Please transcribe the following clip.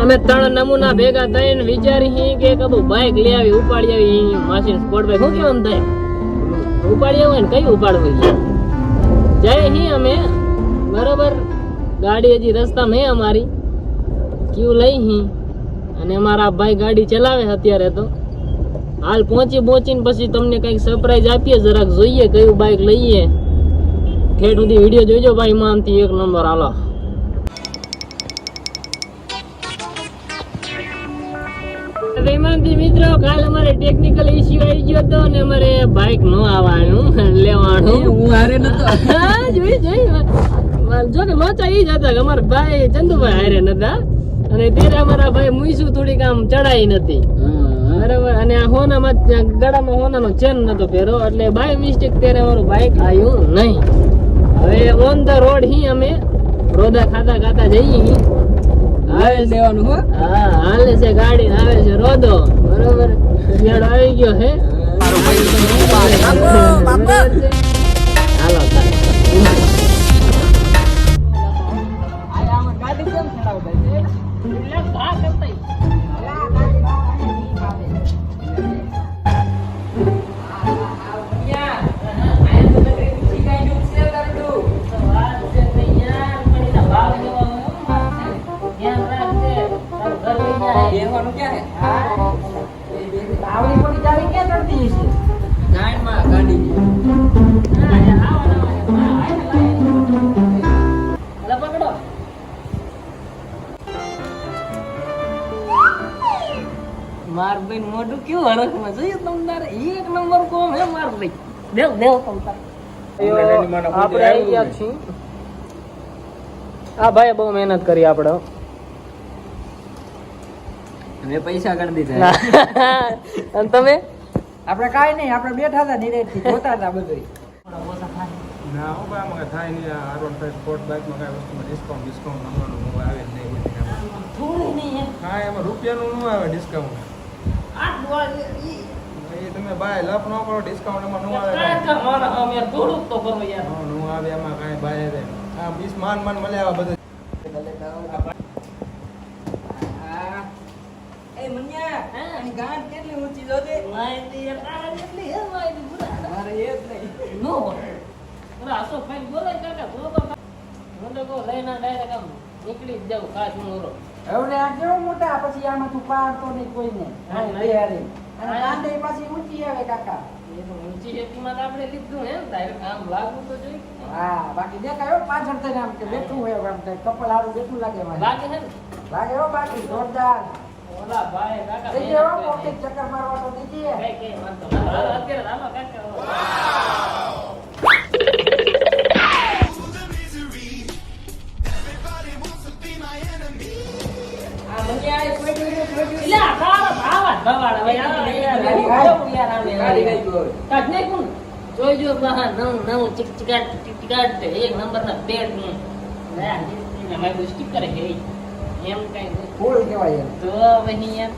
અમે ત્રણ નમૂના ભેગા થઈને વિચારી હી કે કબુ બાઇક લઈ આવી, ઉપાડી આવી માસી સ્પોર્ટ બાઇક શું કેવું થાય? ઉપાડી હોય ને કઈ ઉપાડવું જઈ હી અમે. બરોબર. ગાડી હજી રસ્તા મેં અમારી. ક્યુ લઈ હી? અને અમારા ભાઈ ગાડી ચલાવે અત્યારે તો. હાલ પહોંચી પહોંચીને પછી તમને કંઈક સરપ્રાઈઝ આપીએ, જરાક જોઈએ કયું બાઇક લઈએ. ઠેઠ સુધી વીડિયો જોઈજો ભાઈ, માનથી એક નંબર. હાલો. વિમાનથી મિત્રો કાલ અમારે ટેકનિકલ ઇશ્યુ આવી ગયો હતો અને અમારે બાઇક નો આવવાનું લેવાનું. હું હારે નતો. હા, જોઈ જોઈ. જો કે મચા ઈ જ હતા કે અમારા ભાઈ ચંદુભાઈ હારે નતા. અને ત્યારે અમારા ભાઈ મુઈસુ થોડીક આમ ચડાઈ નથી. બરાબર? અને આ હોનામાં ગળામાં હોનાનો ચેન નતો પહેરો એટલે બાય મિસ્ટેક ત્યારે અમારું બાઇક આવ્યું નહીં. હવે ઓન ધ રોડ હી અમે રોદા ખાતા ખાતા જઈએ હારે દેવાનું હો. હા હાલે છે ગાડી આવે છે રોદો. બરોબર. શિયાળો આવી ગયો હે બેહવાનું ક્યાં આવડી મોટી ગાડી ક્યાં ચડતી હશે ગાડીમાં ગાડી માર બેન મોઢું કેવું હરખમાં જોયું તમ તારે? એક નંબર કોમ હે માર ભાઈ દેવ દેવ તમ તારે આપણે આવી ગયા છીએ. આ ભાઈ બહુ મહેનત કરી આપણે મેં પૈસા કરી દીધા. અને તમે? આપણે કાંઈ નહીં આપણે બેઠા હતા નિરેટથી જોતા હતા બધું ના હું ભાઈ આમાં થાય નહીં. આ આર વન સ્પોર્ટ બાઇકમાં કાંઈ વસ્તુમાં ડિસ્કાઉન્ટ ડિસ્કાઉન્ટ નંબરનું હું આવે જ નહીં બધી થોડું નહીં એમ. એમાં રૂપિયાનું ન આવે ડિસ્કાઉન્ટ એ તમે બાય લપ ન કરો ડિસ્કાઉન્ટ એમાં ન આવે થોડુંક તો કરવું યાર. ન આવે એમાં કાંઈ બાય રે આ બીસ માન માન મળે આવા બધા. એ મન્યા આની ગાંઠ કેટલી ઊંચી જોજે? માહિતી યાર, આ હે માહિતી પૂરા. મારે એ જ નહીં. નો અરે આસો ભાઈ બોલે કાકા તો. મને કહો લઈને ડાયરેક્ટ આમ નીકળી જ જાવ કાચ મોરો હવે આ કેવો મોટા? પછી આમાં તું પાડતો નહીં કોઈને. હા, હા, નહીં. અને કાંદે પાછી ઊંચી આવે કાકા. ઊંચી હેતીમાં આપણે લીધું હે ડાયરેક્ટ આમ લાગવું તો જોઈએ. હા બાકી દેખાય પાછળ થઈને આમ કે બેઠું હોય આમ કે કપલ હારું બેઠું લાગે લાગે છે ને? લાગે હો બાકી જોરદાર. ઓલા ભાઈ કાકા ગયો કરે. પોકેટ ચક્કર મારવા તો ગયે. કઈ કઈ વાંધો. અત્યારે હાલો કાકા આ મન્યા એ કોઈ જોઈને કોઈ જોઈને. એટલે આ ભાવા ભાવા જ ભવાડા ભાઈ આ યાર ગાડી કેવું યાર આને ગાડી ગઈ ગયો. કાઢ નહીં કોણ જોઈજો બહાર નવું નવું ચીક ચીકાટ ચીકાટ એક નંબરના પેડનું લે આ જીસને હે એમ કઈ. ફૂલ કહેવાય તો અહીંયા યાર